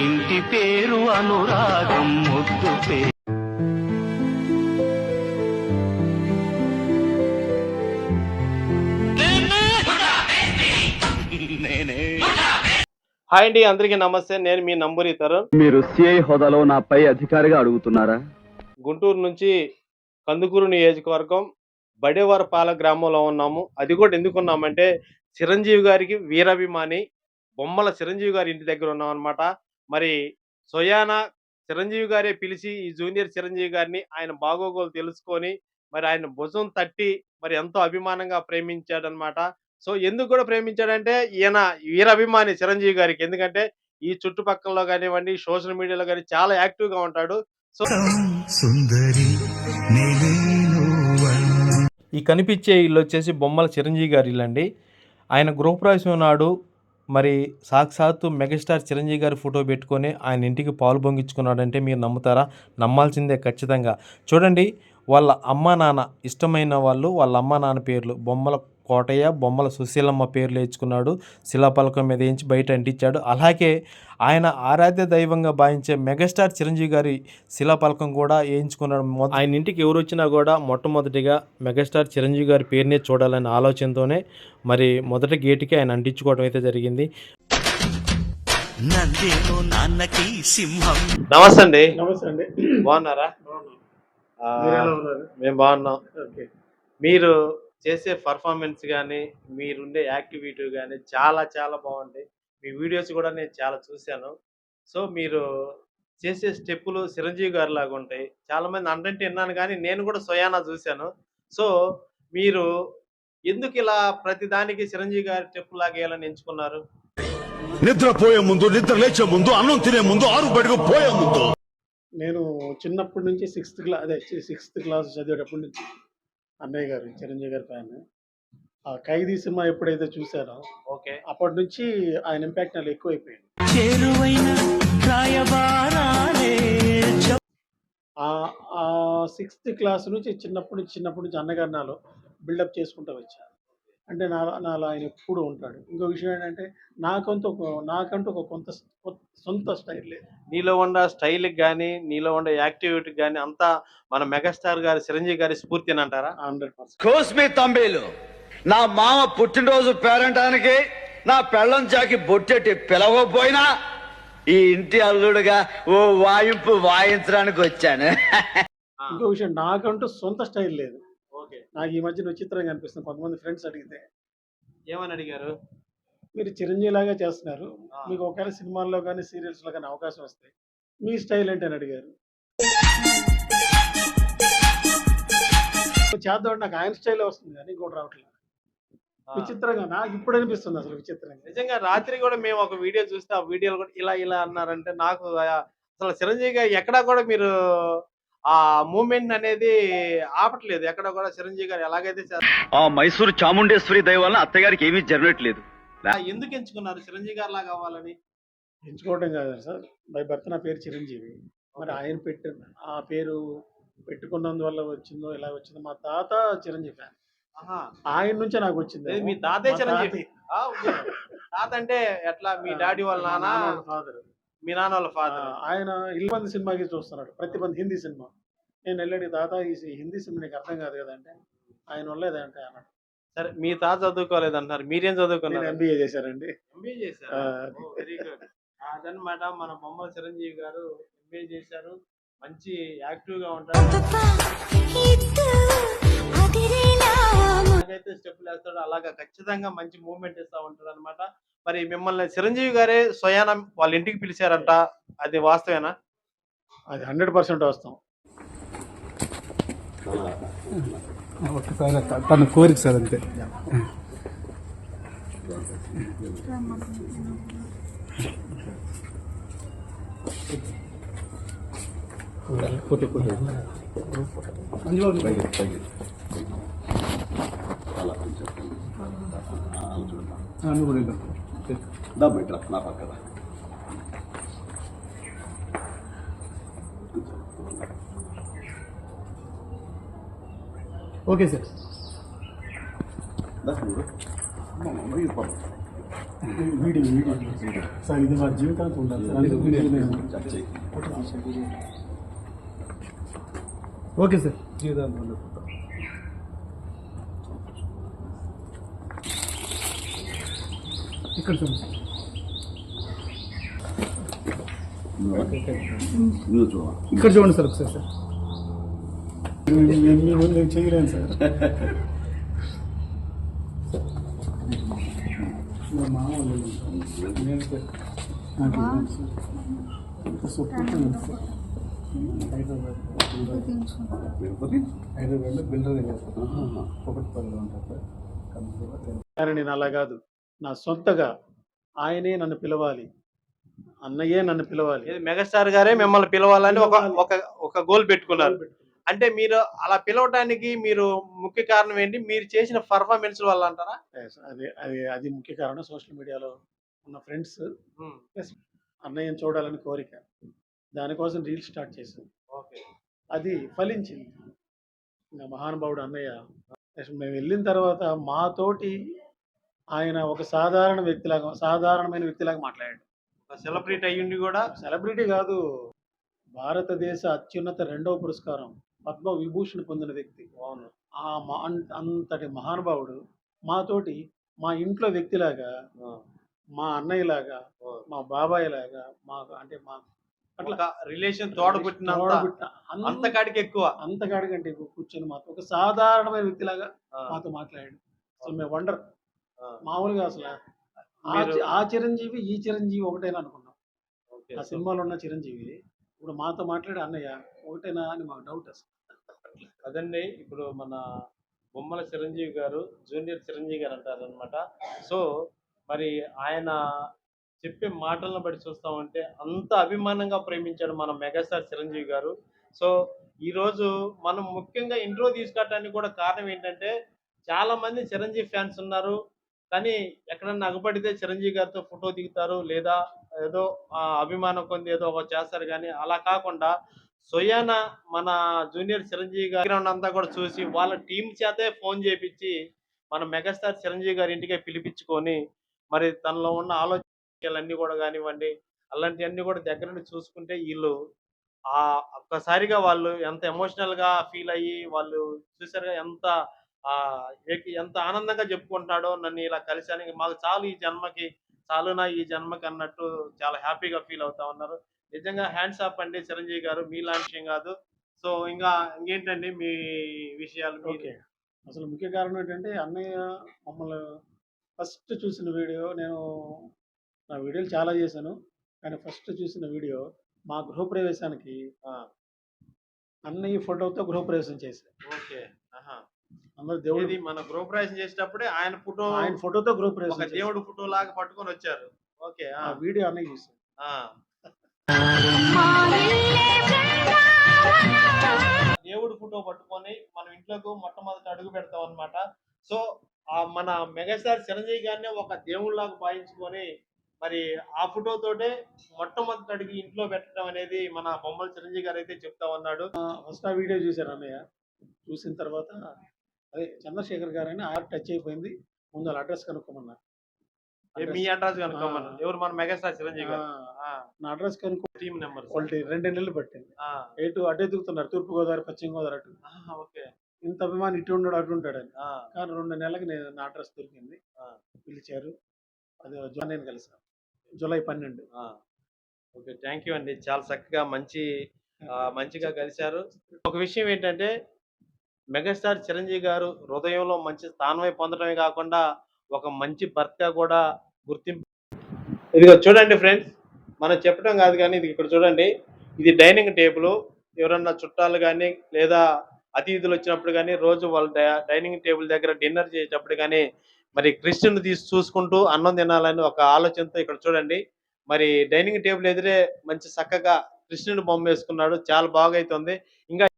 ఇంటి పేరు అనురాగం ముద్దు పేరు నేనే. హాయ్ అండి అందరికీ నమస్తే. నేను మీ నంబూరి తరుణ్. మీరు సిఐ హోదాలో నా పై అధికారిగా అడుగుతున్నారా? గుంటూరు నుంచి కందుకూరు నియోజకవర్గం బడేవారపాల గ్రామంలో ఉన్నాము. అది కూడా ఎందుకు ఉన్నామంటే చిరంజీవి గారికి వీరాభిమాని బొమ్మల చిరంజీవి గారి ఇంటి దగ్గర ఉన్నాం అనమాట మరి సొయానా చిరంజీవి గారే పిలిచి ఈ జూనియర్ చిరంజీవి గారిని ఆయన బాగోగోలు తెలుసుకొని మరి ఆయన భుజం తట్టి మరి ఎంతో అభిమానంగా ప్రేమించాడనమాట సో ఎందుకు కూడా ప్రేమించాడంటే ఈయన వీరాభిమాని చిరంజీవి గారికి. ఎందుకంటే ఈ చుట్టుపక్కల కానివ్వండి సోషల్ మీడియాలో కానీ చాలా యాక్టివ్గా ఉంటాడు. సో సుందరి ఈ కనిపించే ఇల్లు వచ్చేసి బొమ్మల చిరంజీవి గారి ఇల్లు అండి ఆయన గృహప్రవేశం నాడు మరి సాక్షాత్తు మెగాస్టార్ చిరంజీవి గారి ఫోటో పెట్టుకొని ఆయన ఇంటికి పాలు పొంగించుకున్నాడంటే మీరు నమ్ముతారా? నమ్మాల్సిందే ఖచ్చితంగా. చూడండి వాళ్ళ అమ్మ నాన్న ఇష్టమైన వాళ్ళు వాళ్ళ అమ్మ నాన్న పేర్లు బొమ్మల కోటయ్య బొమ్మల సుశీలమ్మ పేర్లు వేయించుకున్నాడు. శిలాపలకం మీద వేయించి బయట అంటించాడు. అలాగే ఆయన ఆరాధ్య దైవంగా భావించే మెగాస్టార్ చిరంజీవి గారి శిలాపలకం కూడా వేయించుకున్నాడు. ఆయన ఇంటికి ఎవరు వచ్చినా కూడా మొట్టమొదటిగా మెగాస్టార్ చిరంజీవి గారి పేరునే చూడాలనే ఆలోచనతోనే మరి మొదటి గేటుకి ఆయన అంటించుకోవడం అయితే జరిగింది. నందేమో నాన్నకి సింహం. నమస్తే అండి నమస్తే అండి బాగున్నారా? ఆ, మీరు ఎలా ఉన్నారు మేము బాగున్నాం. ఓకే. మీరు చేసే పర్ఫార్మెన్స్ కానీ మీరుండే యాక్టివిటీ కానీ చాలా చాలా బాగుంది మీ వీడియోస్ కూడా నేను చాలా చూశాను. సో మీరు చేసే స్టెప్పులు చిరంజీవి గారి లాగా ఉంటాయి. చాలా మంది అంటే విన్నాను కానీ నేను కూడా స్వయానా చూశాను. సో మీరు ఎందుకు ఇలా ప్రతిదానికి చిరంజీవి గారి స్టెప్ లాగా వేయాలని ఎంచుకున్నారు? నిద్రపోయే ముందు నిద్ర లేచే ముందు అన్నం తినే ముందు ఆరు బయటకు పోయే ముందు. నేను చిన్నప్పటి నుంచి సిక్స్త్ క్లాస్ అదే సిక్స్త్ క్లాస్ చదివేటప్పటి నుంచి అన్నయ్య గారు చిరంజీవి గారి ఫ్యాన్. ఆ ఖైదీ సినిమా ఎప్పుడైతే చూసానో ఓకే. అప్పటి నుంచి ఆయన ఇంపాక్ట్ నాకు ఎక్కువైపోయింది. చేరువైన రాయబారాలే. ఆ ఆ సిక్స్త్ క్లాస్ నుంచి చిన్నప్పటి నుంచి చిన్నప్పటి నుంచి అన్నగారు నాలో బిల్డప్ చేసుకుంటూ వచ్చాను అంటే నా నాలో ఆయన ఎప్పుడు ఉంటాడు. ఇంకో విషయం ఏంటంటే నాకంటూ ఒక నాకంటూ ఒక కొంత సొంత స్టైల్ లేదు. నీలో ఉన్న స్టైల్కి కానీ నీలో ఉండే యాక్టివిటీకి కానీ అంతా మన మెగాస్టార్ గారి చిరంజీవి గారి స్ఫూర్తి అని అంటారా? Hundred percent. కోస్మి తంబేలు నా మామ పుట్టినరోజు పేరంటానికి నా పెళ్ళం చాకి బొట్టెట్టి పిలవకపోయినా ఈ ఇంటి అల్లుడుగా ఓ వాయింపు వాయించడానికి వచ్చాను. ఇంకో విషయం నాకంటూ సొంత స్టైల్ లేదు. నాకు ఈ మధ్యన విచిత్రంగా అనిపిస్తుంది. కొంతమంది ఫ్రెండ్స్ అడిగితే. ఏమని అడిగారు? మీరు చిరంజీవి లాగా చేస్తున్నారు. మీకు ఒకవేళ సినిమాల్లో కానీ సీరియల్స్లో కానీ అవకాశం వస్తే మీ స్టైల్ ఏంటి అని అడిగారు. చేద్దాం నాకు ఆయన స్టైల్ వస్తుంది కానీ ఇంకోటి రావట్లేదు. విచిత్రంగా నాకు ఇప్పుడు అనిపిస్తుంది అసలు విచిత్రంగా. నిజంగా రాత్రి కూడా మేము ఒక వీడియో చూస్తే ఆ వీడియోలు కూడా ఇలా ఇలా అన్నారంటే నాకు అసలు చిరంజీవి గారు ఎక్కడా కూడా మీరు ఆ మూమెంట్ అనేది ఆపట్లేదు. ఎక్కడ కూడా చిరంజీవి గారు ఎలాగైతే ఆ మైసూరు చాముండేశ్వరి దయ వలన అత్తగారికి ఏమీ జరగట్లేదు. ఎందుకు ఎంచుకున్నారు చిరంజీవి గారు లాగా అవ్వాలని? ఎంచుకోవడం కాదు సార్. బై బర్త్ నా పేరు చిరంజీవి. మరి ఆయన పెట్టిన ఆ పేరు పెట్టుకున్నందువల్ల వచ్చిందో ఎలా వచ్చిందో మా తాత చిరంజీవి ఫ్యాన్. ఆయన నుంచే నాకు వచ్చింది. మీ తాతయ్య మా చిరంజీవి. తాత అంటే ఎట్లా? మీ డాడీ వాళ్ళ నాన్న? ఫాదర్ మీ నాన్న వాళ్ళ ఫాదర్. ఆయన ఇల్లు మంది సినిమాకి చూస్తున్నాడు. ప్రతి మంది హిందీ సినిమా. నేను వెళ్ళాడు తాత ఈ హిందీ సినిమా నీకు అర్థం కాదు కదంటే ఆయన వల్లేదంటే అన్నాడు. సరే మీ తాత చదువుకోలేదు అంటున్నారు మీరేం నేను చదువుకున్నారు ఎంబీఏ చేశానండి. ఎంబీఏ చేశారు? ఆ. వెరీ గుడ్ అదనమాట మన బొమ్మల చిరంజీవి గారు ఎంబీఏ చేశారు. మంచి యాక్టివ్గా ఉంటారు ఎలాగైతే స్టెప్పులు వేస్తాడో. అలాగా ఖచ్చితంగా మంచి మూవ్మెంట్ ఇస్తా ఉంటాడు అనమాట మరి మిమ్మల్ని చిరంజీవి గారే స్వయాన వాళ్ళ ఇంటికి పిలిచారంట. అది వాస్తవేనా? అది హండ్రెడ్ పర్సెంట్ వస్తాం ఒకసారి తన కోరిక సార్ అంతే. ఫోటో ఫోటో నువ్వు కూడా వెళ్ళు. నా పక్కన okay sir video video sir ఇది మా జీవితానికి ఉండాలి సార్ అందుకు నేను- ఓకే సార్ జీవితానికి ఉండాలి ఇక్కడ చూడండి ఇక్కడ చూడండి సార్ ఒకసారి సార్ మేము- సార్ నేను సార్ హైదరాబాద్ హైదరాబాద్లో బిల్డర్ చేస్తారు ఉంటారు సార్. నేను అలా కాదు. నా సొంతగా ఆయనే నన్ను పిలవాలి. అన్నయ్యే నన్ను పిలవాలి. మెగాస్టార్ గారే మిమ్మల్ని పిలవాలని ఒక ఒక ఒక గోల్ పెట్టుకున్నారు. అంటే మీరు అలా పిలవడానికి మీరు ముఖ్య కారణం ఏంటి? మీరు చేసిన పర్ఫార్మెన్స్ వల్ల అంటారా? అది అది అది ముఖ్య కారణం సోషల్ మీడియాలో ఉన్న ఫ్రెండ్స్. ప్లస్ అన్నయ్యని చూడాలని కోరిక. దానికోసం రీల్ స్టార్ట్ చేశాను. ఓకే. అది ఫలించింది. ఇంకా మహానుభావుడు అన్నయ్య. మేము వెళ్ళిన తర్వాత మాతోటి ఆయన ఒక సాధారణ వ్యక్తిలాగా సాధారణమైన వ్యక్తిలాగా మాట్లాడాడు. సెలబ్రిటీ అయ్యుండి కూడా సెలబ్రిటీ కాదు భారతదేశ అత్యున్నత రెండవ పురస్కారం పద్మ విభూషణ్ పొందిన వ్యక్తి. అవును. ఆ మా అంతటి మహానుభావుడు మాతోటి మా ఇంట్లో వ్యక్తిలాగా మా అన్నయ్యలాగా మా బాబాయ్ లాగా మా అంటే మా అట్లా రిలేషన్ తోడబుట్టిన అంత అంత కాడికి ఎక్కువ. అంతకాడికంటే ఎక్కువ కూర్చొని మాతో ఒక సాధారణమైన వ్యక్తిలాగా మాతో మాట్లాడాడు. అసలు మేము వండర్. మామూలుగా అసలు. ఆ చిరంజీవి ఈ చిరంజీవి ఒకటేనా అనుకున్నాం. ఆ సినిమాలో ఉన్న చిరంజీవి. ఇప్పుడు మాతో మాట్లాడే అన్నయ్య. ఒకటేనా అని మాకు డౌట్ అసలు. అదండి ఇప్పుడు మన బొమ్మల చిరంజీవి గారు జూనియర్ చిరంజీవి గారు అంటారు అనమాట సో మరి ఆయన చెప్పే మాటలను బట్టి చూస్తా ఉంటే అంత అభిమానంగా ప్రేమించాడు మన మెగాస్టార్ చిరంజీవి గారు. సో ఈరోజు మనం ముఖ్యంగా ఇంట్రో తీసుకోవటానికి కూడా కారణం ఏంటంటే చాలా మంది చిరంజీవి ఫ్యాన్స్ ఉన్నారు. కానీ ఎక్కడన్నా అగపడితే చిరంజీవి గారితో ఫోటో దిగుతారు లేదా ఏదో అభిమానం కొంది ఏదో ఒక చేస్తారు కానీ అలా కాకుండా సొయాన మన జూనియర్ చిరంజీవి గారి అంతా కూడా చూసి వాళ్ళ టీం చేతే ఫోన్ చేపించి మన మెగాస్టార్ చిరంజీవి గారి ఇంటికే పిలిపించుకొని మరి తనలో ఉన్న ఆలోచనలన్నీ కూడా కానివ్వండి అలాంటివన్నీ కూడా దగ్గర నుండి చూసుకుంటే వీళ్ళు ఆ ఒక్కసారిగా వాళ్ళు ఎంత ఎమోషనల్గా ఫీల్ అయ్యి వాళ్ళు చూసారుగా ఎంత ఆ ఏ- ఎంత ఆనందంగా చెప్పుకుంటున్నాడో నన్ను ఇలా కలిశాను మాకు చాలు ఈ జన్మకి చాలునా ఈ జన్మకి అన్నట్టు చాలా హ్యాపీగా ఫీల్ అవుతా ఉన్నారు. నిజంగా హ్యాండ్స్ ఆఫ్ అండి చిరంజీవి గారు మీలాంటి విషయం కాదు. సో ఇంకా ఇంకేంటండి మీ విషయాలు ఓకే. అసలు ముఖ్య కారణం ఏంటంటే అన్నయ్య మమ్మల్ని ఫస్ట్ చూసిన వీడియో నేను నా వీడియోలు చాలా చేశాను. కానీ ఫస్ట్ చూసిన వీడియో మా గృహప్రవేశానికి అన్నయ్య ఫోటోతో గృహప్రవేశం చేశాను ఓకే. అందరు దేవుడు మన గృహప్రవేశం చేసేటప్పుడే ఆయన ఫోటో ఆయన ఫోటోతో గృహప్రవేశం. దేవుడు ఫోటో లాగా పట్టుకొని వచ్చారు. ఓకే ఆ, వీడియో అన్నయ్య చూశాను ఆ. దేవుడు ఫోటో పట్టుకొని మనం ఇంట్లోకి మొట్టమొదటి అడుగు పెడతాం అన్నమాట. సో ఆ మన మెగాస్టార్ చిరంజీవి గారిని ఒక దేవుళ్ళలాగా భావించుకొని మరి ఆ ఫోటో తోటే మొట్టమొదటి అడుగు ఇంట్లో పెట్టడం అనేది మన బొమ్మల చిరంజీవి గారు అయితే చెప్తా ఉన్నాడు. ఫస్ట్ ఆ వీడియో చూశాను అన్నయ్య. చూసిన తర్వాత అదే చంద్రశేఖర్ గారు అని ఆర్ టచ్ అయిపోయింది. ముందు వాళ్ళ అడ్రస్ కనుక్కోమన్నారు. మీ అడ్రస్ కనుక్కోమను ఆ. ఎవరు మన మెగాస్టార్ చిరంజీవి గారు? నా అడ్రస్ కనుక్కో టీమ్ నెంబర్ వాళ్ళకి రెండు నెలలు పట్టింది. ఎటు అటు ఎదుగుతున్నారు? తూర్పు గోదావరి పశ్చిమ గోదావరి అటు ఓకే. ఇంత అభిమాని ఇటు ఉన్నాడు అటు ఉంటాడని కానీ రెండు నెలలకి నేను నా అడ్రస్ దొరికింది. పిలిచారు. అది జూలై నేను కలిసాను జూలై పన్నెండు. ఓకే థ్యాంక్ యూ అండి. చాలా చక్కగా మంచి మంచిగా కలిశారు. ఒక విషయం ఏంటంటే మెగాస్టార్ చిరంజీవి గారు హృదయంలో మంచి స్థానమై పొందడమే కాకుండా ఒక మంచి భర్తగా కూడా గుర్తింపు ఇదిగో చూడండి ఫ్రెండ్స్ మనం చెప్పడం కాదు కానీ ఇది ఇక్కడ చూడండి ఇది డైనింగ్ టేబుల్ ఎవరన్నా చుట్టాలు కానీ లేదా అతిథులు వచ్చినప్పుడు కానీ రోజు వాళ్ళ డైనింగ్ టేబుల్ దగ్గర డిన్నర్ చేసేటప్పుడు కానీ మరి కృష్ణుని తీసి చూసుకుంటూ అన్నం తినాలని ఒక ఆలోచనతో ఇక్కడ చూడండి మరి డైనింగ్ టేబుల్ ఎదురే మంచి చక్కగా కృష్ణుని బొమ్మ వేసుకున్నాడు చాలా బాగా అవుతుంది ఇంకా